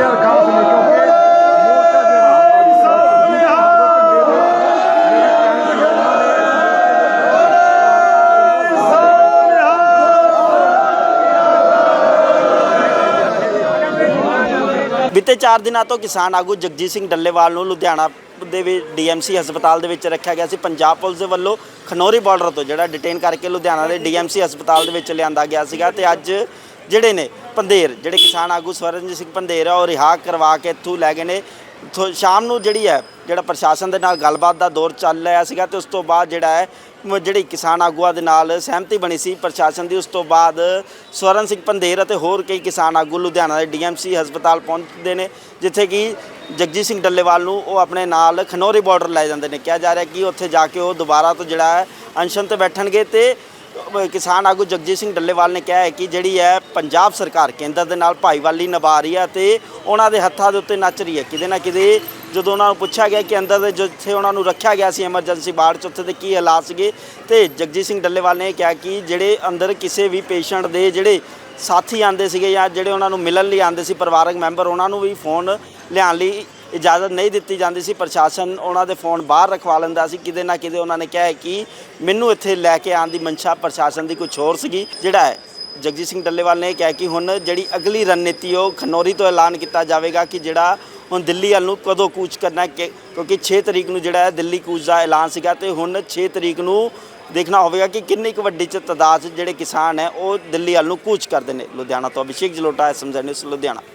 Clear ਖਾਸ ਨਹੀਂ ਕਿਉਂਕਿ ਬੀਤੇ 4 ਦਿਨਾਂ ਤੋਂ ਕਿਸਾਨ ਆਗੂ ਜਗਜੀਤ ਸਿੰਘ ਡੱਲੇਵਾਲ ਨੂੰ ਲੁਧਿਆਣਾ ਦੇ ਵਿੱਚ ਡੀਐਮਸੀ ਹਸਪਤਾਲ ਦੇ ਵਿੱਚ ਰੱਖਿਆ ਗਿਆ ਸੀ। ਪੰਜਾਬ ਪੁਲਿਸ ਦੇ ਵੱਲੋਂ ਖਨੌਰੀ ਬਾਰਡਰ ਤੋਂ ਜਿਹੜਾ ਡਿਟੇਨ ਕਰਕੇ ਲੁਧਿਆਣਾ ਦੇ ਡੀਐਮਸੀ ਹਸਪਤਾਲ ਦੇ ਵਿੱਚ ਲਿਆਂਦਾ ਗਿਆ ਸੀਗਾ ਤੇ ਅੱਜ ਜਿਹੜੇ ਨੇ ਪੰਧੇਰ, ਜਿਹੜੇ ਕਿਸਾਨ ਆਗੂ ਸਵਰਨਜੀਤ ਸਿੰਘ ਪੰਧੇਰ ਆ, ਉਹ ਰਿਹਾ ਕਰਵਾ ਕੇ ਇੱਥੋਂ ਲੈ ਗਏ ਨੇ। ਥੋ- ਸ਼ਾਮ ਨੂੰ ਜਿਹੜੀ ਹੈ, ਜਿਹੜਾ ਪ੍ਰਸ਼ਾਸਨ ਦੇ ਨਾਲ ਗੱਲਬਾਤ ਦਾ ਦੌਰ ਚੱਲ ਰਿਹਾ ਸੀਗਾ ਤੇ ਉਸ ਤੋਂ ਬਾਅਦ ਜਿਹੜਾ ਹੈ ਜਿਹੜੀ ਕਿਸਾਨ ਆਗੂਆਂ ਦੇ ਨਾਲ ਸਹਿਮਤੀ ਬਣੀ ਸੀ ਪ੍ਰਸ਼ਾਸਨ ਦੀ, ਉਸ ਤੋਂ ਬਾਅਦ ਸਵਰਨ ਸਿੰਘ ਪੰਧੇਰ ਅਤੇ ਹੋਰ ਕਈ ਕਿਸਾਨ ਆਗੂ ਲੁਧਿਆਣਾ ਦੇ ਡੀਐਮਸੀ ਹਸਪਤਾਲ ਪਹੁੰਚਦੇ ਨੇ, ਜਿੱਥੇ ਕਿ ਜਗਜੀਤ ਸਿੰਘ ਡੱਲੇਵਾਲ ਨੂੰ ਉਹ ਆਪਣੇ ਨਾਲ ਖਨੌਰੀ ਬਾਰਡਰ ਲੈ ਜਾਂਦੇ ਨੇ। ਕਿਹਾ ਜਾ ਰਿਹਾ ਕਿ ਉੱਥੇ ਜਾ ਕੇ ਉਹ ਦੁਬਾਰਾ ਤੋਂ ਜਿਹੜਾ ਹੈ ਅਨਸ਼ਨ ਤੇ ਬੈਠਣਗੇ ਤੇ ਕਿਸਾਨ ਆਗੂ ਜਗਜੀਤ ਸਿੰਘ ਡੱਲੇਵਾਲ ਨੇ ਕਿਹਾ ਹੈ ਕਿ ਜਿਹੜੀ ਹੈ ਪੰਜਾਬ ਸਰਕਾਰ ਕੇਂਦਰ ਦੇ ਨਾਲ ਭਾਈਵਾਲੀ ਨਿਭਾ ਰਹੀ ਹੈ ਤੇ ਉਹਨਾਂ ਦੇ ਹੱਥਾਂ ਦੇ ਉੱਤੇ ਨੱਚ ਰਹੀ ਹੈ। ਕਿਤੇ ਨਾ ਕਿਤੇ ਜਦੋਂ ਉਹਨਾਂ ਨੂੰ ਪੁੱਛਿਆ ਗਿਆ ਕਿ ਅੰਦਰ ਦੇ ਜਿੱਥੇ ਉਹਨਾਂ ਨੂੰ ਰੱਖਿਆ ਗਿਆ ਸੀ ਐਮਰਜੈਂਸੀ ਵਾਰਡ 'ਚ, ਉੱਥੇ ਦੇ ਕੀ ਹਾਲਾਤ ਸੀਗੇ, ਤੇ ਜਗਜੀਤ ਸਿੰਘ ਡੱਲੇਵਾਲ ਨੇ ਕਿਹਾ ਕਿ ਜਿਹੜੇ ਅੰਦਰ ਕਿਸੇ ਵੀ ਪੇਸ਼ੈਂਟ ਦੇ ਜਿਹੜੇ ਸਾਥੀ ਆਂਦੇ ਸੀਗੇ ਜਾਂ ਜਿਹੜੇ ਉਹਨਾਂ ਨੂੰ ਮਿਲਣ ਲਈ ਆਂਦੇ ਸੀ ਪਰਿਵਾਰਕ ਮੈਂਬਰ, ਉਹਨਾਂ ਨੂੰ ਵੀ ਫੋਨ ਲਿਆਉਣ ਲਈ ਇਜਾਜ਼ਤ ਨਹੀਂ ਦਿੱਤੀ ਜਾਂਦੀ ਸੀ। ਪ੍ਰਸ਼ਾਸਨ ਉਹਨਾਂ ਦੇ ਫੋਨ ਬਾਹਰ ਰਖਵਾ ਲੈਂਦਾ ਸੀ। ਕਿਤੇ ਨਾ ਕਿਤੇ ਉਹਨਾਂ ਨੇ ਕਿਹਾ ਹੈ ਕਿ ਮੈਨੂੰ ਇੱਥੇ ਲੈ ਕੇ ਆਉਣ ਦੀ ਮਨਸ਼ਾ ਪ੍ਰਸ਼ਾਸਨ ਦੀ ਕੁਝ ਹੋਰ ਸੀਗੀ। ਜਿਹੜਾ ਹੈ, ਜਗਜੀਤ ਸਿੰਘ ਡੱਲੇਵਾਲ ਨੇ ਕਿਹਾ ਕਿ ਹੁਣ ਜਿਹੜੀ ਅਗਲੀ ਰਣਨੀਤੀ ਉਹ ਖਨੌਰੀ ਤੋਂ ਐਲਾਨ ਕੀਤਾ ਜਾਵੇਗਾ ਕਿ ਜਿਹੜਾ ਹੁਣ ਦਿੱਲੀ ਵੱਲ ਨੂੰ ਕਦੋਂ ਕੂਚ ਕਰਨਾ ਕਿਉਂਕਿ 6 ਤਰੀਕ ਨੂੰ ਜਿਹੜਾ ਹੈ ਦਿੱਲੀ ਕੂਚ ਦਾ ਐਲਾਨ ਸੀਗਾ ਤੇ ਹੁਣ 6 ਤਰੀਕ ਨੂੰ ਦੇਖਣਾ ਹੋਵੇਗਾ ਕਿ ਕਿੰਨੀ ਕੁ ਵੱਡੀ ਚ ਤਾਦਾਦ ਜਿਹੜੇ ਕਿਸਾਨ ਹੈ ਉਹ ਦਿੱਲੀ ਵੱਲ ਨੂੰ ਕੂਚ ਕਰਦੇ ਨੇ। ਲੁਧਿਆਣਾ ਤੋਂ ਅਭਿਸ਼ੇਕ ਜਲੋਟਾ ਐਸਐਮਜ਼ੈਡ ਨਿਊਜ਼ ਲੁਧਿਆਣਾ।